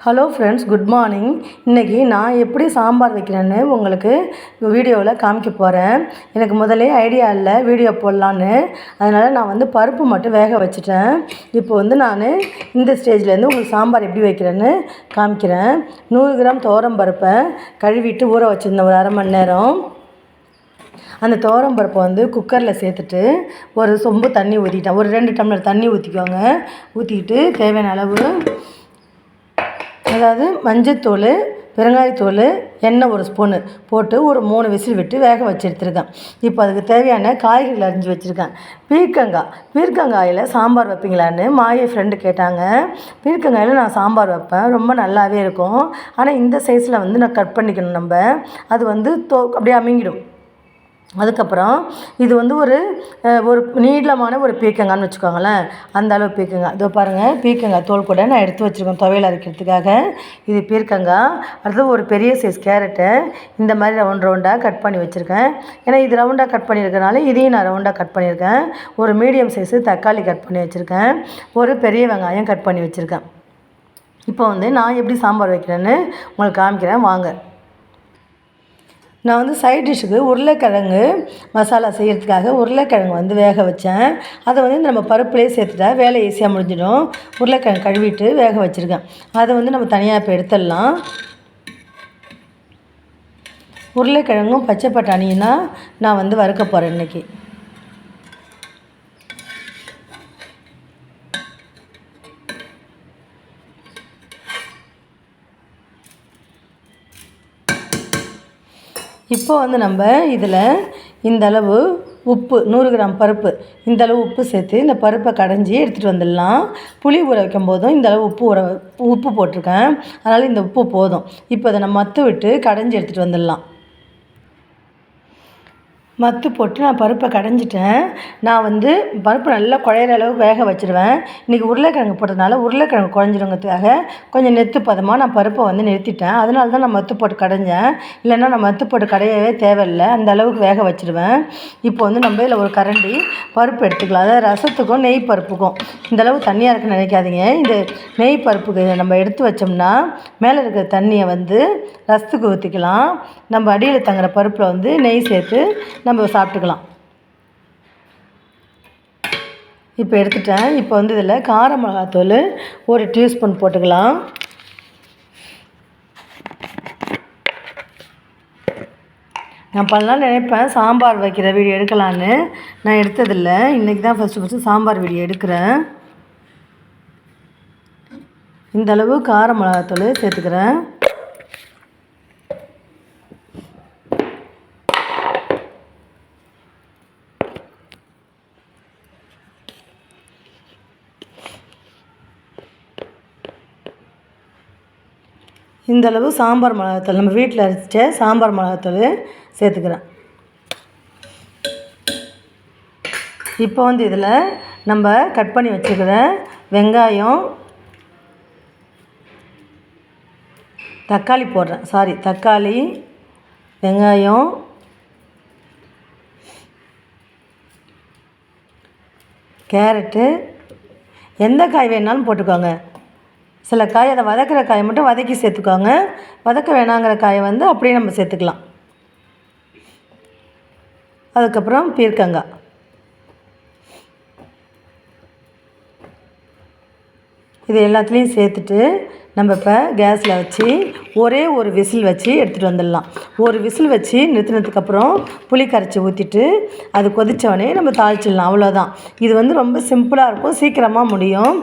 Hello friends good morning இன்றைக்கி நான் எப்படி சாம்பார் வைக்கிறேன்னு உங்களுக்கு வீடியோவில் காமிக்க போகிறேன் எனக்கு முதலே ஐடியா இல்லை வீடியோ போடலான்னு. அதனால் நான் வந்து பருப்பு மட்டும் வேக வச்சுட்டேன். இப்போ வந்து நான் இந்த ஸ்டேஜ்லேருந்து உங்களுக்கு சாம்பார் எப்படி வைக்கிறேன்னு காமிக்கிறேன். நூறு கிராம் துவரம் பருப்பை கழுவிட்டு ஊற வச்சுருந்தேன் ஒரு அரை மணி நேரம். அந்த துவரம் பருப்பை வந்து குக்கரில் சேர்த்துட்டு ஒரு சொம்பு தண்ணி ஊற்றிட்டேன் ஒரு ரெண்டு டம்ளர் தண்ணி ஊற்றிக்கோங்க ஊற்றிக்கிட்டு தேவையான அளவு அதாவது மஞ்சத்தூள் பெருங்காயத்தூள் எண்ணெய் ஒரு ஸ்பூனு போட்டு ஒரு மூணு விசில் விட்டு வேக வச்சுருத்துருக்கேன் இப்போ அதுக்கு தேவையான காய்கறிகள் அரிஞ்சு வச்சுருக்கேன். பீர்க்கங்காய். பீர்க்கங்காயில் சாம்பார் வைப்பீங்களான்னு மாயை ஃப்ரெண்டு கேட்டாங்க. பீர்க்கங்காயில் நான் சாம்பார் வைப்பேன். ரொம்ப நல்லாவே இருக்கும். ஆனால் இந்த சைஸில் வந்து நான் கட் பண்ணிக்கணும் நம்ம. அது வந்து தோ அப்படியே அமுங்கிடும். அதுக்கப்புறம் இது வந்து ஒரு ஒரு நீளமான ஒரு பீக்கங்கான்னு வச்சுக்கோங்களேன். அந்த அளவு பீக்கங்காய் இதோ பாருங்கள் பீக்கங்காய் தோல் கூட நான் எடுத்து வச்சுருக்கேன் துவையல் அரைக்கிறதுக்காக. இது பீர்க்கங்காய் அடுத்து ஒரு பெரிய சைஸ் கேரட்டை. இந்த மாதிரி ரவுண்ட் ரவுண்டாக கட் பண்ணி வச்சுருக்கேன். ஏன்னா இது ரவுண்டாக கட் பண்ணியிருக்கனால இதையும் நான் ரவுண்டாக கட் பண்ணியிருக்கேன். ஒரு மீடியம் சைஸு தக்காளி கட் பண்ணி வச்சுருக்கேன். ஒரு பெரிய வெங்காயம் கட் பண்ணி வச்சுருக்கேன். இப்போ வந்து நான் எப்படி சாம்பார் வைக்கிறேன்னு உங்களுக்கு காமிக்கிறேன். வாங்க. நான் வந்து சைட் டிஷ்ஷுக்கு உருளைக்கிழங்கு மசாலா செய்கிறதுக்காக உருளைக்கிழங்கு வந்து வேக வச்சேன். அதை வந்து நம்ம பருப்புலேயே சேர்த்துட்டா வேலை ஈஸியாக முடிஞ்சிடும். உருளைக்கிழங்கு கழுவிட்டு வேக வச்சுருக்கேன். அதை வந்து நம்ம தனியாக இப்போ எடுத்துடலாம். உருளைக்கிழங்கும் பச்சை பட்டாணியும் தான் நான் வந்து வறுக்க போகிறேன் இன்றைக்கி இப்போ வந்து நம்ம இதில் இந்த அளவு உப்பு நூறு கிராம் பருப்பு இந்த அளவு உப்பு சேர்த்து இந்த பருப்பை கடைஞ்சி எடுத்துகிட்டு வந்துடலாம். புளி ஊற வைக்கும் போதும் இந்த அளவு உப்பு ஊற உப்பு போட்டிருக்கேன். அதனால் இந்த உப்பு போதும். இப்போ அதை நம்ம மத்து விட்டு கடைஞ்சி எடுத்துகிட்டு வந்துடலாம். மத்து போட்டு நான் பருப்பை கடைஞ்சிட்டேன். நான் வந்து பருப்பு நல்லா குழையிற அளவுக்கு வேக வச்சுருவேன். இன்றைக்கி உருளைக்கிழங்கு போட்டதுனால உருளைக்கிழங்கு குழஞ்சிடுங்கிறதுக்காக கொஞ்சம் நெத்து பதமாக நான் பருப்பை வந்து நிறுத்திட்டேன். அதனால தான் நான் மத்து போட்டு கடைஞ்சேன். இல்லைன்னா நான் மத்து போட்டு கடையவே தேவையில்லை. அந்த அளவுக்கு வேக வச்சுருவேன். இப்போ வந்து நம்ம இதில் ஒரு கரண்டி பருப்பு எடுத்துக்கலாம். அதாவது ரசத்துக்கும் நெய் பருப்புக்கும். இந்த அளவு தண்ணியாக இருக்குன்னு நினைக்காதீங்க. இந்த நெய் பருப்புக்கு நம்ம எடுத்து வச்சோம்னா மேலே இருக்கிற தண்ணியை வந்து ரசத்துக்கு ஊற்றிக்கலாம் நம்ம அடியில் தங்குற பருப்பில் வந்து நெய் சேர்த்து நம்ம சாப்பிட்டுக்கலாம். இப்போ எடுத்துட்டேன். இப்போ வந்து இதில் கார மிளகாத்தூள் ஒரு டீஸ்பூன் போட்டுக்கலாம். நான் பண்ணலாம் நினைப்பேன் சாம்பார் வைக்கிற வீடியோ எடுக்கலான்னு. நான் எடுத்ததில்லை. இன்றைக்கி தான் ஃபஸ்ட்டு ஃபஸ்ட்டு சாம்பார் வீடியோ எடுக்கிறேன். இந்த அளவு கார மிளகாத்தூள் சேர்த்துக்கிறேன். இந்த அளவு சாம்பார் மிளகாத்தூள். நம்ம வீட்டில் அரைச்ச சாம்பார் மிளகாத்தூள் சேர்த்துக்கிறேன். இப்போ வந்து இதில் நம்ம கட் பண்ணி வச்சுக்கிற வெங்காயம் தக்காளி போடுறேன். சாரி தக்காளி வெங்காயம் கேரட்டு எந்த காய் வேணாலும் போட்டுக்கோங்க. சில காய் அதை வதக்கிற காயை மட்டும் வதக்கி சேர்த்துக்கோங்க. வதக்க வேணாங்கிற காயை வந்து அப்படியே நம்ம சேர்த்துக்கலாம். அதுக்கப்புறம் பீர்க்கங்காய் இது எல்லாத்துலேயும் சேர்த்துட்டு நம்ம இப்போ கேஸில் வச்சு ஒரே ஒரு விசில் வச்சு எடுத்துகிட்டு வந்துடலாம். ஒரு விசில் வச்சு நிறுத்தினதுக்கப்புறம் புளி கரைச்சி ஊற்றிட்டு அது கொதித்தவொடனே நம்ம தாளிச்சிடலாம். அவ்வளோதான் இது வந்து ரொம்ப சிம்பிளாக இருக்கும். சீக்கிரமாக முடியும்.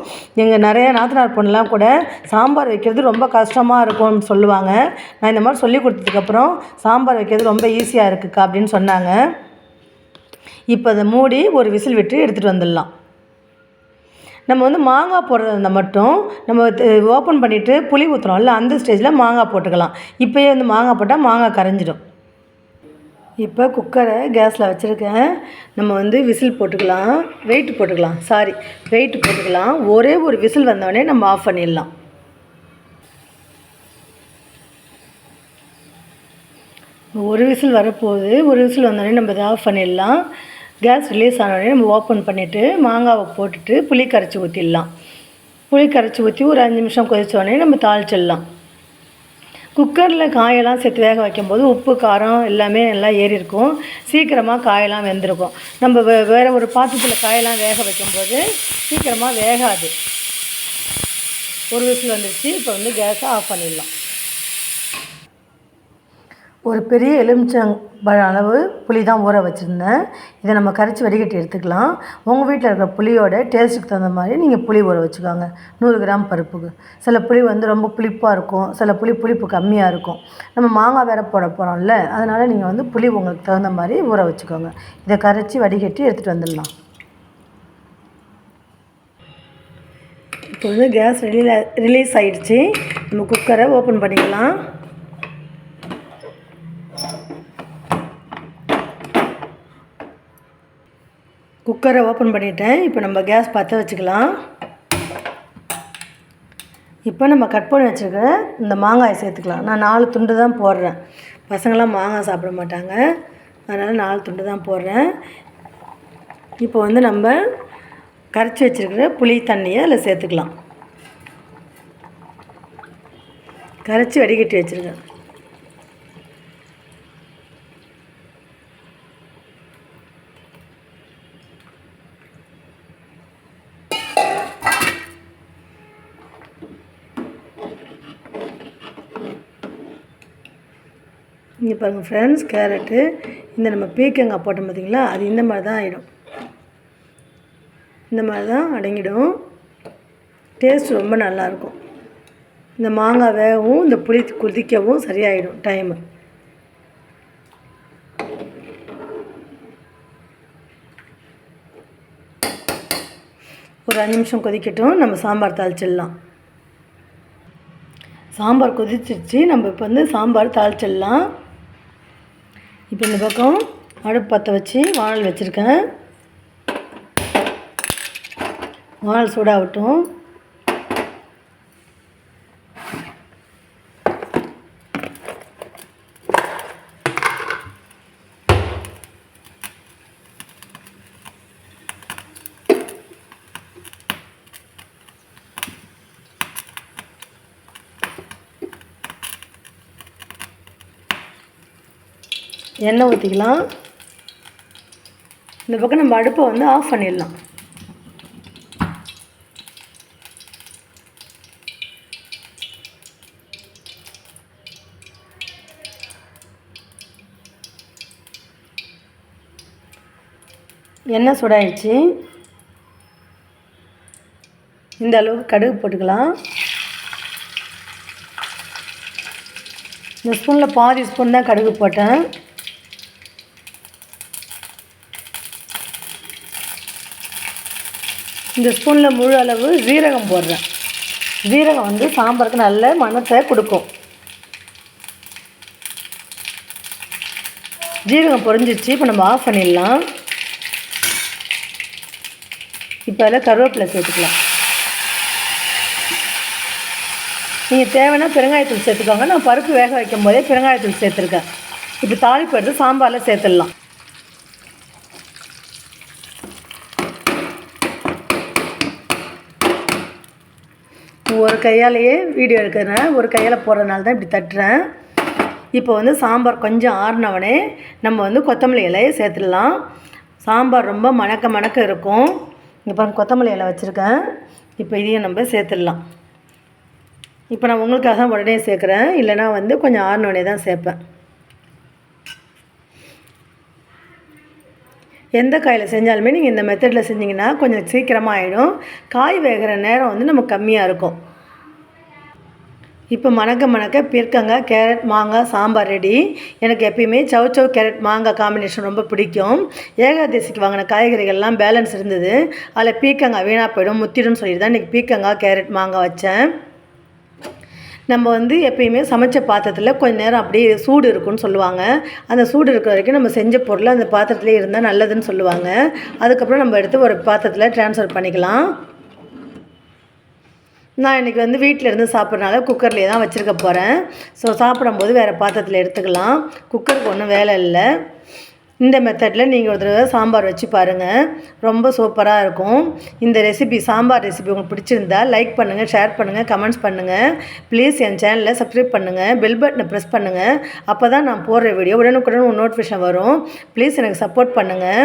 எங்கள் நிறைய நாத்தனார் பொண்ணுலாம் கூட சாம்பார் வைக்கிறது ரொம்ப கஷ்டமாக இருக்கும்னு சொல்லுவாங்க. நான் இந்த மாதிரி சொல்லி கொடுத்ததுக்கப்புறம் சாம்பார் வைக்கிறது ரொம்ப ஈஸியாக இருக்குக்கா அப்படின்னு சொன்னாங்க. இப்போ அதை மூடி ஒரு விசில் விட்டு எடுத்துகிட்டு வந்துடலாம். நம்ம வந்து மாங்காய் போடுறதா இருந்தால் மட்டும் நம்ம ஓப்பன் பண்ணிவிட்டு புளி ஊற்றுறோம்ல அந்த ஸ்டேஜில் மாங்காய் போட்டுக்கலாம். இப்போயே வந்து மாங்காய் போட்டால் மாங்காய் கரைஞ்சிடும். இப்போ குக்கரை கேஸில் வச்சுருக்கேன். நம்ம வந்து விசில் போட்டுக்கலாம். வெயிட் போட்டுக்கலாம். சாரி வெயிட் போட்டுக்கலாம். ஒரே ஒரு விசில் வந்தோடனே நம்ம ஆஃப் பண்ணிடலாம். ஒரு விசில் வரப்போகுது. ஒரு விசில் வந்தோடனே நம்ம இதை ஆஃப் பண்ணிடலாம். கேஸ் ரிலீஸ் ஆனோடனே நம்ம ஓப்பன் பண்ணிவிட்டு மாங்காவை போட்டுட்டு புளி கரைச்சி ஊற்றிடலாம் புளி கரைச்சி ஊற்றி ஒரு அஞ்சு நிமிஷம் கொதிச்ச நம்ம தாளிச்சிடலாம். குக்கரில் காயெல்லாம் சேர்த்து வேக வைக்கும்போது உப்பு காரம் எல்லாமே நல்லா ஏறி இருக்கும். சீக்கிரமாக காயெல்லாம் வெந்திருக்கும். நம்ம வே வேறு ஒரு பாத்திரத்தில் காயெல்லாம் வேக வைக்கும்போது சீக்கிரமாக வேகாது. ஒரு விசில் வந்துருச்சு இப்போ வந்து கேஸை ஆஃப் பண்ணிடலாம். ஒரு பெரிய எலுமிச்சம்பழம் அளவு புளி தான் ஊற வச்சுருந்தேன். இதை நம்ம கரைச்சி வடிகட்டி எடுத்துக்கலாம். உங்கள் வீட்டில் இருக்கிற புளியோட டேஸ்ட்டுக்கு தகுந்த மாதிரி நீங்கள் புளி ஊற வச்சுக்கோங்க. நூறு கிராம் பருப்புக்கு. சில புளி வந்து ரொம்ப புளிப்பாக இருக்கும். சில புளி புளிப்பு கம்மியாக இருக்கும். நம்ம மாங்காய் வேற போட போகிறோம்ல அதனால் நீங்கள் வந்து புளி உங்களுக்கு தகுந்த மாதிரி ஊற வச்சுக்கோங்க. இதை கரைச்சி வடிகட்டி எடுத்துகிட்டு வந்துடலாம். இப்போ வந்து கேஸ் ரிலீஸ் ரிலீஸ் ஆகிடுச்சி நம்ம குக்கரை ஓப்பன் பண்ணிக்கலாம். குக்கரை ஓப்பன் பண்ணிட்டேன். இப்போ நம்ம கேஸ் பற்ற வச்சுக்கலாம். இப்போ நம்ம கட் பண்ணி வச்சுருக்க இந்த மாங்காயை சேர்த்துக்கலாம். நான் நாலு துண்டு தான் போடுறேன். பசங்களாம் மாங்காய் சாப்பிட மாட்டாங்க. அதனால் நாலு துண்டு தான் போடுறேன். இப்போ வந்து நம்ம கரைச்சி வச்சுருக்கிற புளி தண்ணியை அதில் சேர்த்துக்கலாம். கரைச்சி வடிகட்டி வச்சுருக்கேன். இங்கே பாருங்கள் ஃப்ரெண்ட்ஸ் கேரட்டு இந்த நம்ம பீக்கங்காய் போட்டோம் பார்த்தீங்களா அது இந்த மாதிரி தான் ஆகிடும் இந்த மாதிரி தான் அடங்கிடும். டேஸ்ட் ரொம்ப நல்லாயிருக்கும். இந்த மாங்காய் வேகவும் இந்த புளி கொதிக்கவும் சரியாயிடும் டைமு ஒரு அஞ்சு நிமிஷம் கொதிக்கட்டும் நம்ம சாம்பார் தாளிச்சிடலாம். சாம்பார் கொதிச்சிருச்சு நம்ம இப்போ வந்து சாம்பார் தாளிச்சிடலாம். இப்போ இந்த பக்கம் அடுப்பு பற்ற வச்சு வானல் வச்சுருக்கேன். வானல் சூடாகட்டும். எண்ணெய் ஊற்றிக்கலாம் இந்த பக்கம் நம்ம அடுப்பை வந்து ஆஃப் பண்ணிடலாம். எண்ணெய் சூடாயிடுச்சு. இந்த அளவுக்கு கடுகு போட்டுக்கலாம். இந்த ஸ்பூனில் பாதி ஸ்பூன் தான் கடுகு போட்டேன். இந்த ஸ்பூனில் முழு அளவு ஜீரகம் போடுறேன். ஜீரகம் வந்து சாம்பாருக்கு நல்ல மணத்தை கொடுக்கும். ஜீரகம் பொறிஞ்சிச்சு இப்போ நம்ம ஆஃப் பண்ணிடலாம். இப்போ அதில் கருவேப்பிலை சேர்த்துக்கலாம். நீங்கள் தேவைன்னா பெருங்காயத்தூள் சேர்த்துக்கோங்க. நான் பருப்பு வேக வைக்கும் போதே பெருங்காயத்தூள் சேர்த்துருக்கேன். இப்போ தாளிப்பு எடுத்து சாம்பாரில் சேர்த்துடலாம். ஒரு கையாலேயே வீடியோ எடுக்கிறேன். ஒரு கையால் போடுறதுனால தான் இப்படி தட்டுறேன். இப்போ வந்து சாம்பார் கொஞ்சம் ஆறினவனே நம்ம வந்து கொத்தமல்லி இலையை சேர்த்துடலாம். சாம்பார் ரொம்ப மணக்க மணக்க இருக்கும். இப்போ கொத்தமல்லி இலை வச்சுருக்கேன். இப்போ இதையும் நம்ம சேர்த்துடலாம். இப்போ நான் உங்களுக்காக தான் உடனே சேர்க்குறேன். இல்லைனா வந்து கொஞ்சம் ஆறினவனே தான் சேர்ப்பேன். எந்த காயில் செஞ்சாலுமே நீங்கள் இந்த மெத்தடில் செஞ்சிங்கன்னா கொஞ்சம் சீக்கிரமாக ஆகிடும் காய் வேகிற நேரம் வந்து நமக்கு கம்மியாக இருக்கும். இப்போ மணக்க மணக்க பீர்க்கங்காய் கேரட் மாங்காய் சாம்பார் ரெடி எனக்கு எப்பயுமே சவ் சவ் கேரட் மாங்காய் காம்பினேஷன் ரொம்ப பிடிக்கும். ஏகாதசிக்கு வாங்கின காய்கறிகள்லாம் பேலன்ஸ் இருந்தது. அதில் பீர்க்கங்காய் வீணாக போயிடும் முத்திடும் சொல்லிட்டு தான் இன்றைக்கி பீர்க்கங்காய் கேரட் மாங்காய் வச்சேன். நம்ம வந்து எப்பயுமே சமைச்ச பாத்திரத்தில் கொஞ்ச நேரம் அப்படியே சூடு இருக்குன்னு சொல்லுவாங்க. அந்த சூடு இருக்கிற வரைக்கும் நம்ம செஞ்ச பொருள் அந்த பாத்திரத்துலேயே இருந்தால் நல்லதுன்னு சொல்லுவாங்க. அதுக்கப்புறம் நம்ம எடுத்து ஒரு பாத்திரத்தில் ட்ரான்ஸ்ஃபர் பண்ணிக்கலாம். நான் இன்றைக்கி வந்து வீட்டில் இருந்து சாப்பிட்றனால குக்கர்லேயே தான் வச்சுருக்க போகிறேன் ஸோ சாப்பிடும்போது வேறு பாத்திரத்தில் எடுத்துக்கலாம். குக்கருக்கு ஒன்றும் வேலை இல்லை. இந்த மெத்தடில் நீங்கள் ஒரு தடவை சாம்பார் வச்சு பாருங்கள் ரொம்ப சூப்பராக இருக்கும். இந்த ரெசிபி சாம்பார் ரெசிபி உங்களுக்கு பிடிச்சிருந்தா லைக் பண்ணுங்கள் ஷேர் பண்ணுங்கள் கமெண்ட்ஸ் பண்ணுங்கள் ப்ளீஸ் என் சேனலை சப்ஸ்கிரைப் பண்ணுங்கள் பெல் பட்டனை ப்ரெஸ் பண்ணுங்கள் அப்போ தான் நான் போடுற வீடியோ உடனுக்குடன் நோட்டிஃபிகேஷன் வரும். ப்ளீஸ் எனக்கு சப்போர்ட் பண்ணுங்கள்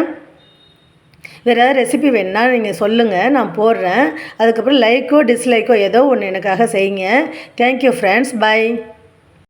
வேறு ஏதாவது ரெசிபி வேணுன்னா நீங்கள் சொல்லுங்கள் நான் போடுறேன். அதுக்கப்புறம் லைக்கோ டிஸ்லைக்கோ ஏதோ ஒன்று எனக்காக செய்யுங்க. Thank you friends by